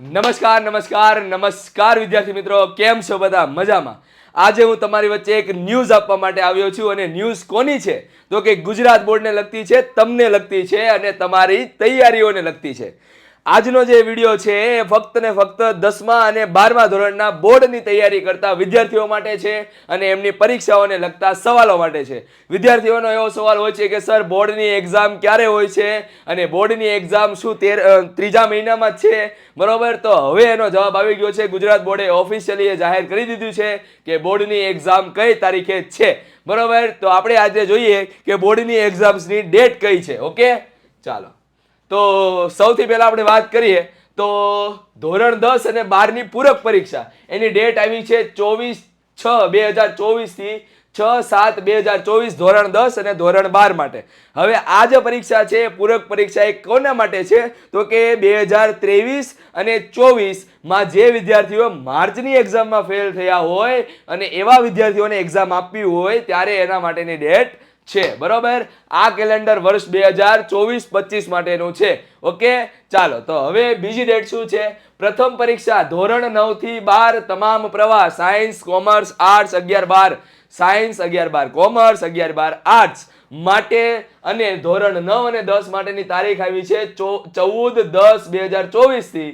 નમસ્કાર નમસ્કાર નમસ્કાર વિદ્યાર્થી મિત્રો. કેમ છો બધા? મજામાં? આજે હું તમારી વચ્ચે એક ન્યૂઝ આપવા માટે આવ્યો છું અને ન્યૂઝ કોની છે? તો કે ગુજરાત બોર્ડને લગતી છે, તમને લગતી છે અને તમારી તૈયારીઓને લગતી છે. આજનો જે વીડિયો છે એ ફક્ત ને ફક્ત દસમા અને બારમા ધોરણના બોર્ડની તૈયારી કરતા વિદ્યાર્થીઓ માટે છે અને એમની પરીક્ષાઓને લગતા સવાલો માટે છે. વિદ્યાર્થીઓનો એવો સવાલ હોય છે કે, સર, બોર્ડની એક્ઝામ ક્યારે હોય છે અને બોર્ડની એક્ઝામ શું તેર ત્રીજા મહિનામાં જ છે? બરોબર? તો હવે એનો જવાબ આવી ગયો છે. ગુજરાત બોર્ડે ઓફિશિયલી જાહેર કરી દીધું છે કે બોર્ડની એક્ઝામ કઈ તારીખે છે. બરોબર? તો આપણે આજે જોઈએ કે બોર્ડની એક્ઝામ્સની ડેટ કઈ છે. ઓકે? ચાલો. તો સૌથી પહેલા આપણે વાત કરીએ તો ધોરણ દસ અને બારની પૂરક પરીક્ષા. એની ડેટ આવી છે ચોવીસ છ બે હજાર ચોવીસથી છ સાત બે હજાર ચોવીસ ધોરણ દસ અને ધોરણ બાર માટે. હવે આ જે પરીક્ષા છે પૂરક પરીક્ષા એ કોના માટે છે? તો કે બે હજાર ત્રેવીસ અને ચોવીસમાં જે વિદ્યાર્થીઓ માર્ચની એક્ઝામમાં ફેલ થયા હોય અને એવા વિદ્યાર્થીઓને એક્ઝામ આપવી હોય, ત્યારે એના માટેની ડેટ છે. બરોબર? આ કેલેન્ડર વર્ષ બે હજાર ચોવીસ પચીસ માટેનું છે. ઓકે? ચાલો, તો હવે બીજી ડેટ શું છે? પ્રથમ પરીક્ષા ધોરણ નવથી બાર તમામ પ્રવાહ સાયન્સ કોમર્સ આર્ટ્સ અગિયાર બાર. સાયન્સ અગિયાર બાર. કોમર્સ અગિયાર બાર. આર્ટ્સ માટે અને ધોરણ નવ અને દસ માટેની તારીખ આવી છે ચૌદ દસ બે હજાર ચોવીસથી.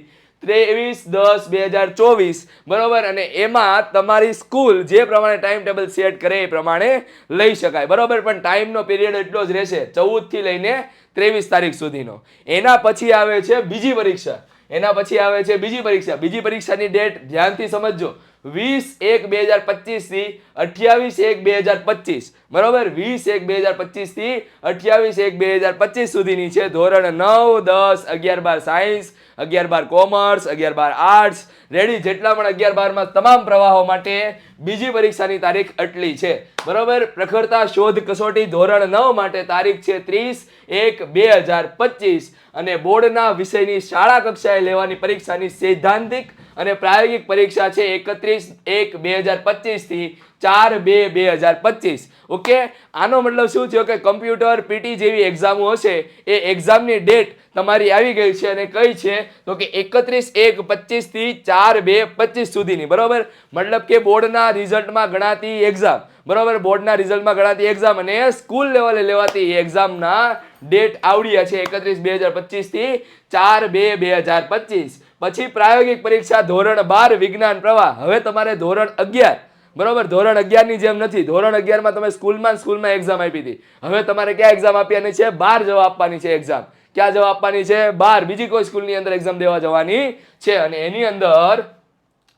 ત્રેવીસ દસ બે હજાર ચોવીસ, બરોબર? અને એમાં તમારી સ્કૂલ જે પ્રમાણે ટાઈમ ટેબલ સેટ કરે એ પ્રમાણે લઈ શકાય. બરોબર? પણ ટાઈમનો પીરિયડ એટલો જ રહેશે ચૌદથી લઈને ત્રેવીસ તારીખ સુધીનો. એના પછી આવે છે બીજી પરીક્ષા. એના પછી આવે છે બીજી પરીક્ષા. બીજી પરીક્ષાની ડેટ ધ્યાનથી સમજજો. વીસ એક બે હજાર પચીસથી અઠ્યાવીસ એક બે હજાર પચીસ. બરોબર? વીસ એક બે હજાર પચીસથી અઠ્યાવીસ એક બે હજાર પચીસ સુધીની છે ધોરણ નવ, દસ, અગિયાર બાર સાયન્સ, અગિયાર બાર કોમર્સ, અગિયાર બાર આર્ટ્સ. રેડી? જેટલા પણ અગિયાર બારમાં તમામ પ્રવાહો માટે બીજી પરીક્ષાની તારીખ આટલી છે. બરોબર? પ્રખરતા, શોધ, કસોટી ધોરણ નવ માટે તારીખ છે ત્રીસ એક બે હજાર પચીસ. અને બોર્ડના વિષયની શાળા કક્ષાએ લેવાની પરીક્ષાની સૈદ્ધાંતિક અને પ્રાયોગિક પરીક્ષા છે એકત્રીસ એક બે હજાર પચીસથી ચાર બે બે હજાર પચીસ. ઓકે? આનો મતલબ શું થયો કે કમ્પ્યુટર પીટી જેવી એક્ઝામો હશે, એ એક્ઝામની ડેટ તમારી આવી ગઈ છે અને કઈ છે? તો કે એકત્રીસ એક પચીસથી ચાર બે પચીસ સુધીની, બરોબર? મતલબ કે બોર્ડના રિઝલ્ટમાં ગણાતી એક્ઝામ બરોબર? બોર્ડના રિઝલ્ટમાં ગણાતી એક્ઝામ અને સ્કૂલ લેવલે લેવાતી એક્ઝામના ડેટ આવડ્યા છે એકત્રીસ બે હજાર પચીસથી ચાર બે બે હજાર પચીસ. પછી પ્રાયોગિક પરીક્ષા ધોરણ બાર વિજ્ઞાન પ્રવાહ. હવે તમારે ધોરણ અગિયાર. બરોબર? ધોરણ અગિયારની જેમ નથી. ધોરણ અગિયારમાં તમે સ્કૂલમાં સ્કૂલમાં એક્ઝામ આપી હતી. હવે તમારે ક્યાં એક્ઝામ આપવાની છે? બાર જવા આપવાની છે એક્ઝામ ક્યાં જવા આપવાની છે? બાર. બીજી કોઈ સ્કૂલની અંદર એક્ઝામ દેવા જવાની છે. અને એની અંદર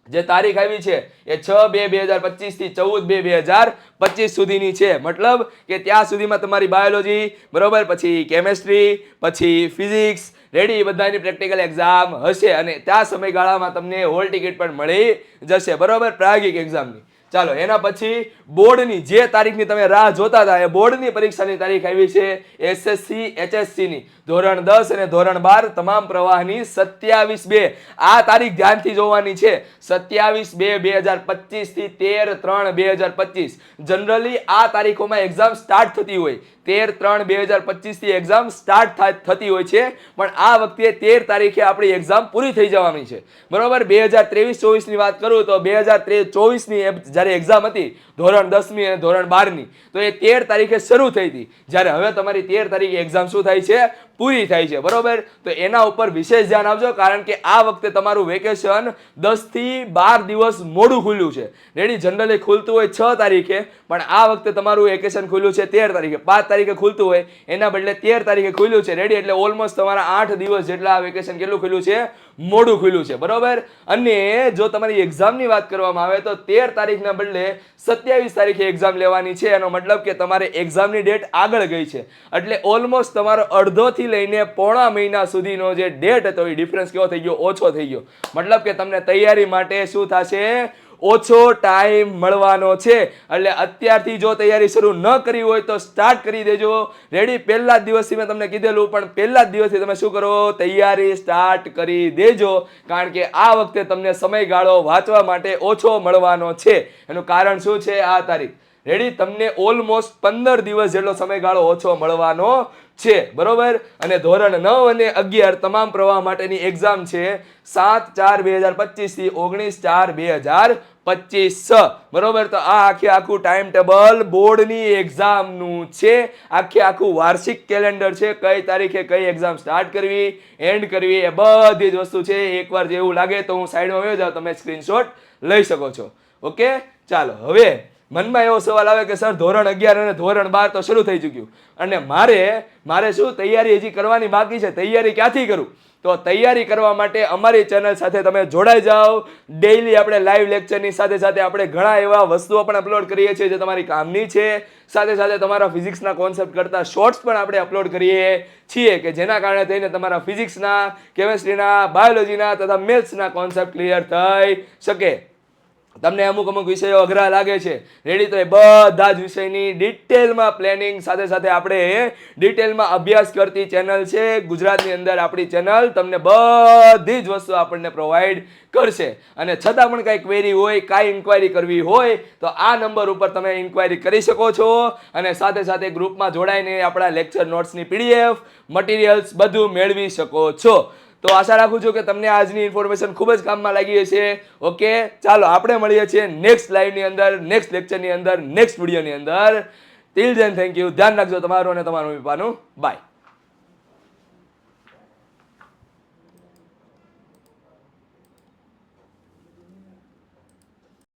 જે તારીખ આવી છે એ છ બે બે હજાર પચીસથી ચૌદ બે બે હજાર પચીસ સુધીની છે. મતલબ કે ત્યાં સુધીમાં તમારી બાયોલોજી બરોબર? પછી કેમેસ્ટ્રી પછી ફિઝિક્સ રેડી બધાની પ્રેક્ટિકલ એક્ઝામ હશે અને ત્યાં સમયગાળામાં તમને હોલ ટિકિટ પણ મળી જશે. બરાબર? પ્રાયોગિક એક્ઝામની ચાલો, એના પછી બોર્ડની જે તારીખની તમે રાહ જોતા હતા, એ બોર્ડની પરીક્ષાની તારીખ આવી છે એસએસસી એચએસસી ની. ધોરણ દસ અને ધોરણ બાર તમામ પ્રવાહની સત્યાવીસ બે. આ તારીખ ધ્યાનથી જોવાની છે. સત્યાવીસ બે બે હજાર પચીસથી તેર ત્રણ બે હજાર પચીસ. જનરલી આ તારીખોમાં એક્ઝામ સ્ટાર્ટ થતી હોય. તેર ત્રણ બે હજાર પચીસથી એક્ઝામ સ્ટાર્ટ થતી હોય છે. પણ આ વખતે તેર તારીખે આપણી એક્ઝામ પૂરી થઈ જવાની છે. બરોબર? બે હજાર ત્રેવીસ ચોવીસની વાત કરું તો બે હજાર ચોવીસની જ્યારે એક્ઝામ હતી, ધોરણ દસમી અને ધોરણ બારની, તો એ તેર તારીખે શરૂ થઈ હતી. જ્યારે હવે તમારી તેર તારીખે એક્ઝામ શું થાય છે? પૂરી થાય છે. બરોબર? તો એના ઉપર વિશેષ ધ્યાન આપજો, કારણ કે આ વખતે તમારું વેકેશન દસથી બાર દિવસ મોડું ખુલ્યું છે. રેડી જનરલી ખુલતું હોય છ તારીખે, પણ આ વખતે તમારું વેકેશન ખુલ્યું છે તેર તારીખે. પાંચ તારીખે ખુલતું હોય, એના બદલે તેર તારીખે ખુલ્યું છે. રેડી એટલે ઓલમોસ્ટ તમારા આઠ દિવસ જેટલા આ વેકેશન કેટલું ખુલ્યું છે? મોડું ખુલ્યું છે, બરોબર? અને જો તમારી એક્ઝામની વાત કરવામાં આવે તો તેર તારીખના બદલે સત્યાવીસ તારીખે એક્ઝામ લેવાની છે. એનો મતલબ કે તમારે એક્ઝામની ડેટ આગળ ગઈ છે. એટલે ઓલમોસ્ટ તમારો અડધોથી લઈને પોણા મહિના સુધીનો જે ડેટ હતો, એ ડિફરન્સ કેવો થઈ ગયો? ઓછો થઈ ગયો. મતલબ કે તમને તૈયારી માટે શું થશે? ઓછો ટાઈમ મળવાનો છે. એટલે અત્યારથી જો તૈયારી શરૂ ન કરી હોય તો સ્ટાર્ટ કરી દેજો. રેડી પહેલા જ દિવસથી મેં તમને કીધેલું, પણ પહેલા જ દિવસથી તમે શું કરો? તૈયારી સ્ટાર્ટ કરી દેજો. કારણ કે આ વખતે તમને સમયગાળો વાંચવા માટે ઓછો મળવાનો છે. એનું કારણ શું છે? આ તારીખ. રેડી તમને ઓલમોસ્ટ પંદર દિવસ જેટલો સમયગાળો ઓછો મળવાનો છે, બરોબર? અને ધોરણ નવ અને અગિયાર તમામ પ્રવાહ માટેની એક્ઝામ છે સાત ચાર બે હજાર પચીસથી ઓગણીસ ચાર બે હજાર પચીસ. બરોબર? તો આ આખે આખું ટાઈમ ટેબલ બોર્ડની એક્ઝામનું છે. આખે આખું વાર્ષિક કેલેન્ડર છે. કઈ તારીખે કઈ એક્ઝામ સ્ટાર્ટ કરવી એન્ડ કરવી, એ બધી જ વસ્તુ છે. એકવાર જેવું લાગે તો હું સાઈડમાં વયો જાઉં, તમે સ્ક્રીનશોટ લઈ શકો છો. ઓકે ચાલો, હવે મનમાં એવો સવાલ આવે કે, સર, ધોરણ અગિયાર અને ધોરણ બાર તો શરૂ થઈ ચૂક્યું. અને મારે મારે શું તૈયારી હજી કરવાની બાકી છે? તૈયારી ક્યાંથી કરું? તો તૈયારી કરવા માટે અમારી ચેનલ સાથે તમે જોડાઈ જાઓ. ડેઈલી આપણે લાઈવ લેક્ચરની સાથે સાથે આપણે ઘણા એવા વસ્તુઓ પણ અપલોડ કરીએ છીએ જે તમારી કામની છે. સાથે સાથે તમારા ફિઝિક્સના કોન્સેપ્ટ કરતા શોર્ટ્સ પણ આપણે અપલોડ કરીએ છીએ કે જેના કારણે થઈને તમારા ફિઝિક્સના કેમેસ્ટ્રીના બાયોલોજીના તથા મેથ્સના કોન્સેપ્ટ ક્લિયર થઈ શકે. તમને અમુક અમુક વિષયો અઘરા લાગે છે. રેડી તો એ બધા જ વિષયની ડિટેલમાં પ્લેનિંગ સાથે સાથે આપણે ડિટેલમાં અભ્યાસ કરતી ચેનલ છે. ગુજરાતની અંદર આપણી ચેનલ તમને બધી જ વસ્તુ આપણને પ્રોવાઈડ કરશે. અને છતાં પણ કાંઈ ક્વેરી હોય, કાંઈ ઇન્ક્વાયરી કરવી હોય, તો આ નંબર ઉપર તમે ઇન્ક્વાયરી કરી શકો છો. અને સાથે સાથે ગ્રુપમાં જોડાઈને આપણા લેક્ચર નોટ્સની પીડીએફ મટીરિયલ્સ બધું મેળવી શકો છો. તો આશા રાખું છું કે તમને આજની ઇન્ફોર્મેશન ખૂબ જ કામમાં લાગી હશે. ઓકે ચાલો, આપણે મળીએ છીએ નેક્સ્ટ લાઈવની અંદર નેક્સ્ટ લેક્ચરની અંદર નેક્સ્ટ વિડીયોની અંદર. ટિલ ધેન થેન્ક યુ ધ્યાન રાખજો તમારું અને તમારું પપ્પાનું. બાય